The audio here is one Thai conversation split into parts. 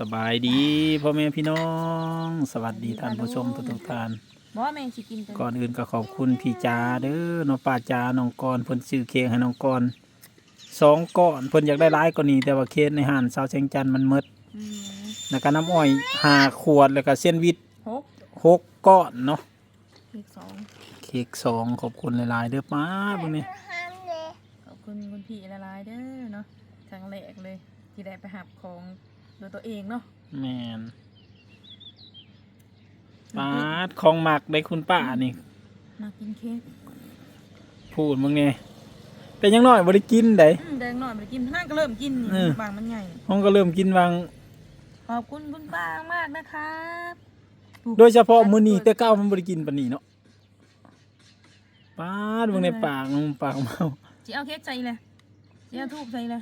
สบายดีพ่อแม่พี่น้อง สวัสดีท่านผู้ชมทุกๆท่านบ่ว่าแม่งสิกินตัวก่อนอื่นก็ขอบคุณพี่จาเด้อน้องป้าจาน้องกรเพิ่นซื้อเค้กให้น้องกรสองก้อนเพิ่นอยากได้หลายกว่านี้แต่ว่าเค้กในห้านสาวเชียงจันทน์มันหมดอืมแล้วก็น้ำอ้อยห้าขวดแล้วก็เส้นวิตหกหกก้อนเนาะอีกสองเค้กสองขอบคุณหลายๆเด้อป้าเบิ่งนี่ขอบคุณคุณพี่ละลายๆเด้อเนาะครั้งแรกเลยที่ได้ไปหับของ โดยตัวเองเนาะแม่นป้าดของหมักได้คุณป้านี่มากินเค้กพูดมึงเนี่ยแต่ยังน้อยบ่ได้กินได้ อืมแดงหน่อยไปกินนั่นก็เริ่มกินเออ บางมันใหญ่ ห้องก็เริ่มกินวางขอบคุณคุณป้ามากนะครับโดยเฉพาะมื้อนี้แต่เก้ามันบ่ได้กินปานนี้เนาะป้าดเบิ่งในปากมันปากเมาสิเอาเค้กใส่เลยสิเอาทูบใส่เลย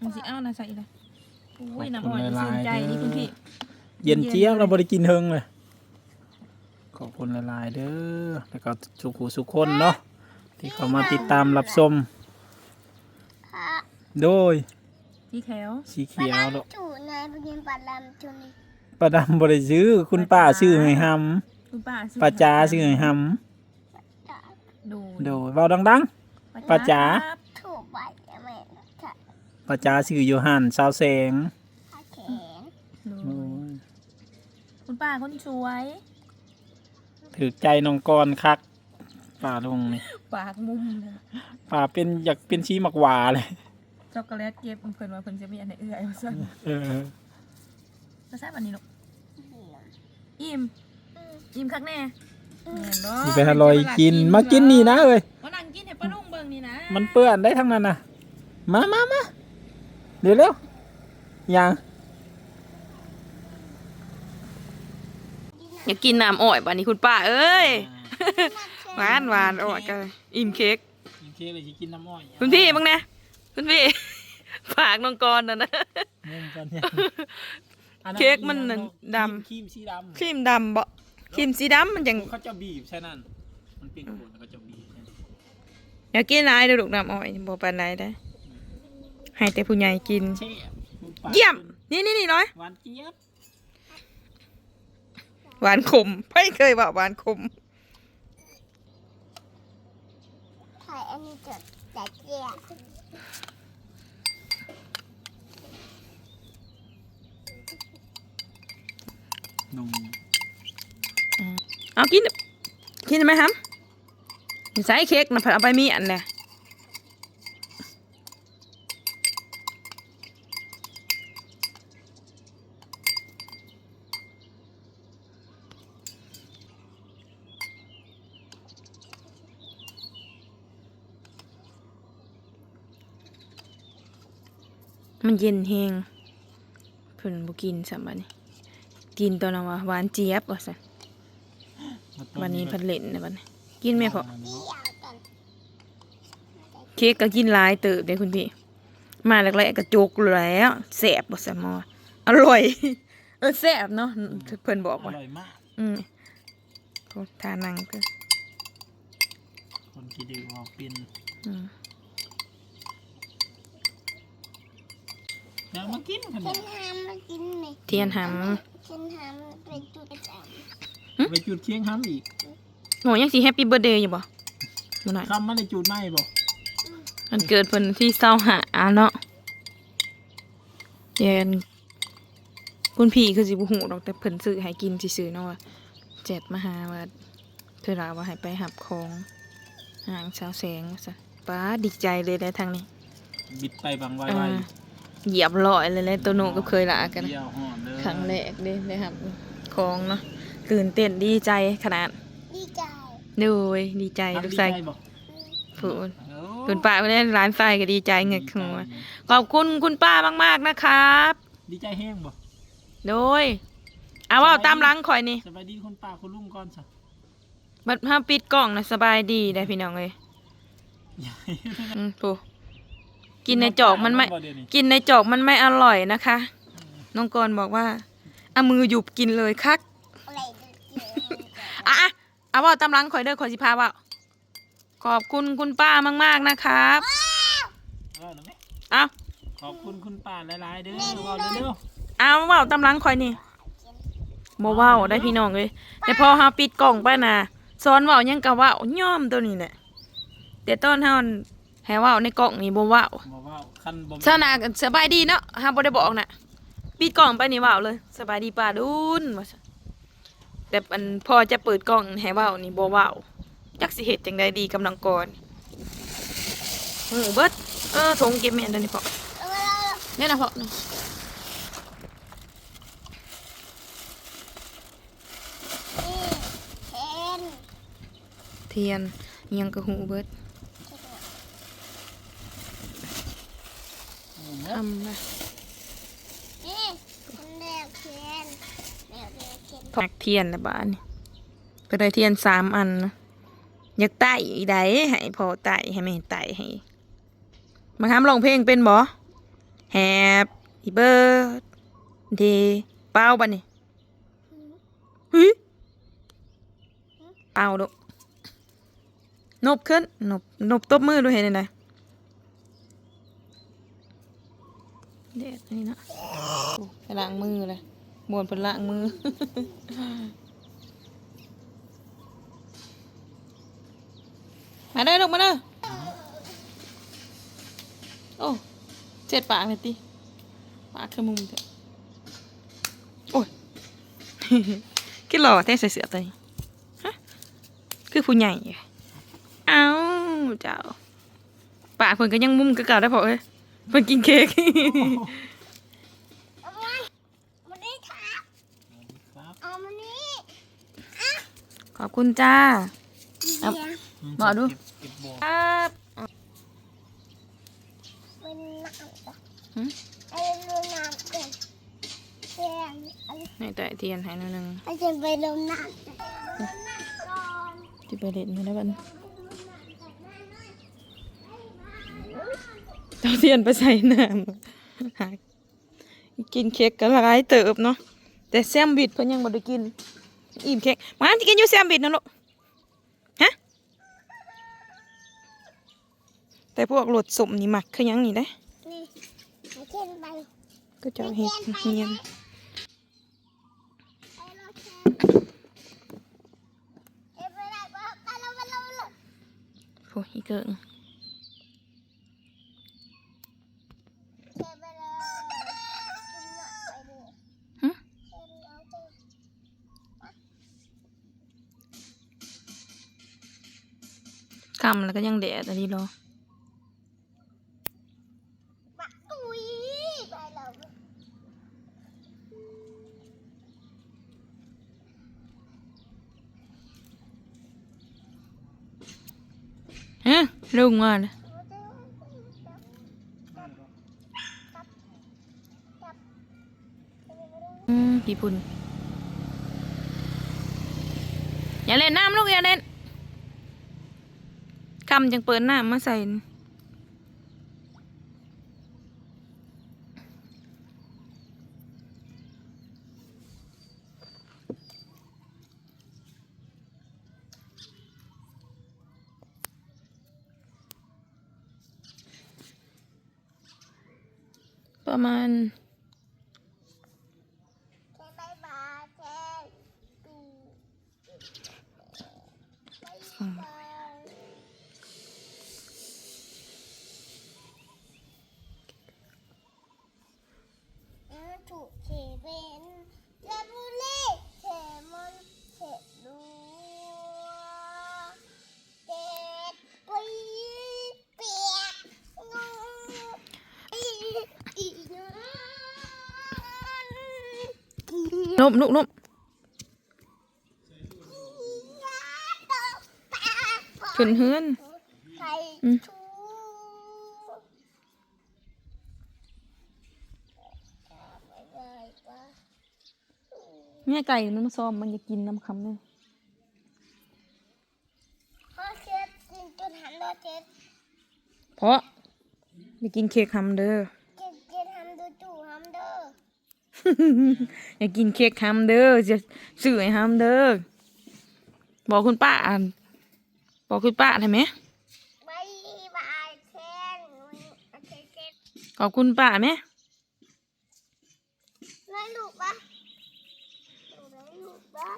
มันสิเอานะใส่เลยโอ้ยน้ำอ่อนนี่ชื่นใจนี่คุณพี่เย็นเจี๊ยบเราบ่ได้กินเฮิงเลยขอบคุณหลายๆเด้อแล้วก็สุขุสุขคนเนาะที่เข้ามาติดตามรับชมโดยที่แถวสีเขียวเนาะ chủ này bây giờ bà làm chủ này ป้าดำบ่ได้ซื้อคุณป้าซื้อให้หำคุณป้าซื้อป้าจ๋าซื้อให้หดูำโดยเว้าดังป้าจ๋า ครับ thủ bảy cho mẹ thật ๆ ป้าจ๋าซื้ออยู่หั่นสาวแสง khá kén ดูโอ้ยคุณป้าคนสวย ถือใจน้องกรคักป่าลงนี่ปากมุมเลยป่าเป็นอยากเป็นชีมักหวาเลย ช็อกโกแลตเก็บเพิ่นว่าเพิ่นจะมีอันไหนเอื้อยมาสั่นเออภาษาบันนี้ลูกอิ่มอิ่มคักแน่แม่นบ่นี่ไปอร่อยกินมากินนี่นะเอ้ยมานั่งกินให้ป้าลุงเบิ่งนี่นะมันเปื้อนได้ทั้งนั้นนะมามามาเดี๋ยวเร็วยังอยากกินน้ำอ้อยบัดนี้คุณป้าเอ้ยหวานหวานอ้อยกันอิ่มเค้กกินเค้กเลยสิกินน้ำอ้อยคุณพี่บ้างนะคุณพี่ฝากน้องกรน่ะนะงงกันเนี่ยอัเค้กมันน่ะดำครีมสีดำครีมดำบ่ครีมสีดำมันจังเขาจะบีบใช่นั่นมันเป็นขวดแล้วก็จะบีบใช่อยากกินหลายเด้อลูกน้ำอ้อยบ่ปานใดได้อ ให้แต่ผู้ใหญ่กิน เช่คุณป้าเยี่ยม นี่นี่นี่น้อย หวานเจี๊ยบหวานขมไม่เคยบอกหวานขม thầy anh chật chả chè นมเอากิน กินไหมครับใส่เค้กนะผัดเอาไปมีอันเนี่ย มันเย็นแหงเพิ่นบ่กินสำบัดนี้กินตอนนั้นว่าหวานเจี๊ยบว่าซั่นวันนี้เพันเล่นนะวันนี้กินไหมพอ đi vào tuần เค้กก็กินหลายเติบเด้คุณพี่ มาแรกๆก็จุกแล้วแสบบ่สมออร่อย เออแสบเนาะเพิ่นบอกอว่าร่อยมากอืมโทษทานังก็คนคิดดีว่าเป็นอืม อยากมากินขนม trên ham nó chín này เทียนห trên ham về tụi cái ไปจุดเคียงห้ำอีกำหนูยังสิแฮปปี้เบิร์เดย์อยู่บ่บ่หน่อยคำมันได้จุดไหมบ่มันเกิดเพิ่นที่เศร้าหาอ่าเนาะเดี๋ยวคุณพี่คือสิบ่ฮู้ดอกแต่เพิ่นซื้อให้กินซื่อๆเนาะว่าแจดมาหาว่าเธอลาว่าให้ไปหับของหางสาวแสงว่าซั่นป้าดีใจเลยได้ทางนี้ บิดไปบางไว้เอไว้อ เหยียบลอยเลยเลยตัวหนูก็เคยละกันนะเดียวห่อนเลยครั้งแรกเด้ได้ครับของเนาะตื่นเต้นดีใจขนาด đi chài ดูยดีใจทำลูกดีชายใจบ่พูดโอ้คุณป้าไม่ได้ร้านไฟก็ดีใจเงยขโมยขอบคุณคุณป้ามาก ๆ นะครับ ดีใจแห้งบ่โดยเอาว่าตามหลังข่อยนี่สบายดีคุณป้าคุณลุงก่อนสะบัดห้ามปิดกล่องนะสบายดีได้พี่น้องเลยอืมปู กินในจอกมันไม่บ่เดี๋ยวนี้กินในจอกมันไม่อร่อยนะคะ น้องกรณ์บอกว่าเอามือหยุบกินเลยคัก này được chè อะอะเอาว่าตำลังข่อยเด้อข่อยสิพาเว่าขอบคุณคุณป้ามากๆนะครับเอาแล้วไหมเอาขอบคุณคุณป้าหลายๆเด้อว่าเร็วเอาเว้าตำลังคอยนี่บ่เว้าได้พี่น้องเลยแต่พอเฮาปิดกล่องไปน่ะสอนเว้าหยังก็เว้าย่อมตัวนี้แหละแต่ตอนเฮา ให้เว้าในกล่องนี่บ่เว้าบ่ว่าคันบ่สนาสบายดีเนาะเฮาบ่ได้บอกน่ะปิดกล่องไปนี่เว้าเลยสบายดีป้าดุนว่าซั่นแต่อันพอจะเปิดกล่องให้เว้านี่บ่เว้าจักสิเฮ็ดจังไดดีกำลังก่อนหูเบิดเออทงเก็บแม่นเดี๋ยวนี้พอเอามาแล้วเนี่ยนะพอนี่นี่เทนเทียนอิหยังก็หูเบิด ทำนะนี่คนแรกเทนแม่เรียกเทนผักเทียนละบ้านนี่ไปได้เทียนสามอันนะอยากไต่อีใดให้พอไต่ให้แม่ไต่ให้มาทำร้องเพลงเป็นบ่ Happy birthday เป้าบันนี่เฮ้ยเป้าดูนบขึ้นนบนบตบมือดูเห็นไหม เด็ดนี่นะไปล้างมือเลยบวนเป็นล้างมือ มาเด้ลูกมาเด้อโอ้เจ็ดปากเลยติปากคือมุมเถอะโอ้ยคิดหล่อแท้ใส่เสื้อตัวนี้ฮะคือผู้ใหญ่เอ้าเจ้าปากเพิ่นก็ยังมุมคือเก่าได้พอเอ้ย เพิ่นกินเค้ก เอามามานี่ครับครับเอามานี่ขอบคุณจ้า เอา เดี๋ยวบอกดู เก็บบ่ครับเป็นน้ำก่อนหืมไอ้ลงน้ำก่อนเทนเอาให้แต่เทียนให้หนิดนึงไอ้จะไปลงน้ำก่อนจะไปเล่นมาได้บัดน เอาเทียนไปใส่น้ำหากินเค้กก็หลายเติบเนาะแต่แซมบิดเพิ่นยังบ่ได้กิน อิ่มเค้กมาจะกินอยู่แซมบิดนะลูกฮะแต่พวกรสสมนี่มักคือหยังนี่ได้นี่ไอ้เทนไปก็จะเฮ็ดเฮียนไอ้เราเคำแล้วก็ยังแดดอันนี้รอบักตุยไปแล้วฮะลุงว่าน่ะอืมพี่พุ่นอย่าเล่นน้ำลูกอย่าเล่นำจังเปิดหน้ำมาใส่น่ะประมาณ เทนบายบายเทนปีบายบายเออถูกเขเป็นเลบุเล่เขมันเขดูเด็ดปีเปียกงงอีอีน นบนุกนบขึ้นเฮือนไข่อืมทูไปเลยปะแม่ไก่มันมาซ้อมมันจะกินน้ำคำเลยพ่อเช็ดกินจนหันตัวเช็ดเพราะอยากกินเค้กคำเด้อ อยากกินเค้กคำเด้อจะซื้อให้คำเด้อบอกคุณป้าอะบอกคุณป้าได้ไหมบายบายเช่นโอเคเช็ดขอบคุณป้าไหมบไหนลูกปะไหนลูกปะ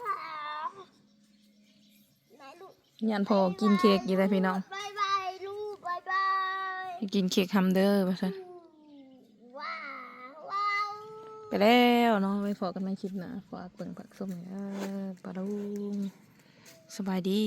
ไหนลูกยันพอกินเค้กอยู่เลยพี่น้องบายบายลูกบายบายไปกินเค้กฮัมเดอร์ว่าซั่น ว้าวว้าว ไปแล้วเนาะไว้พอกันไม่คิดนะฝากเบิ่งฝักส้มเด้อปลาดุงสบายดี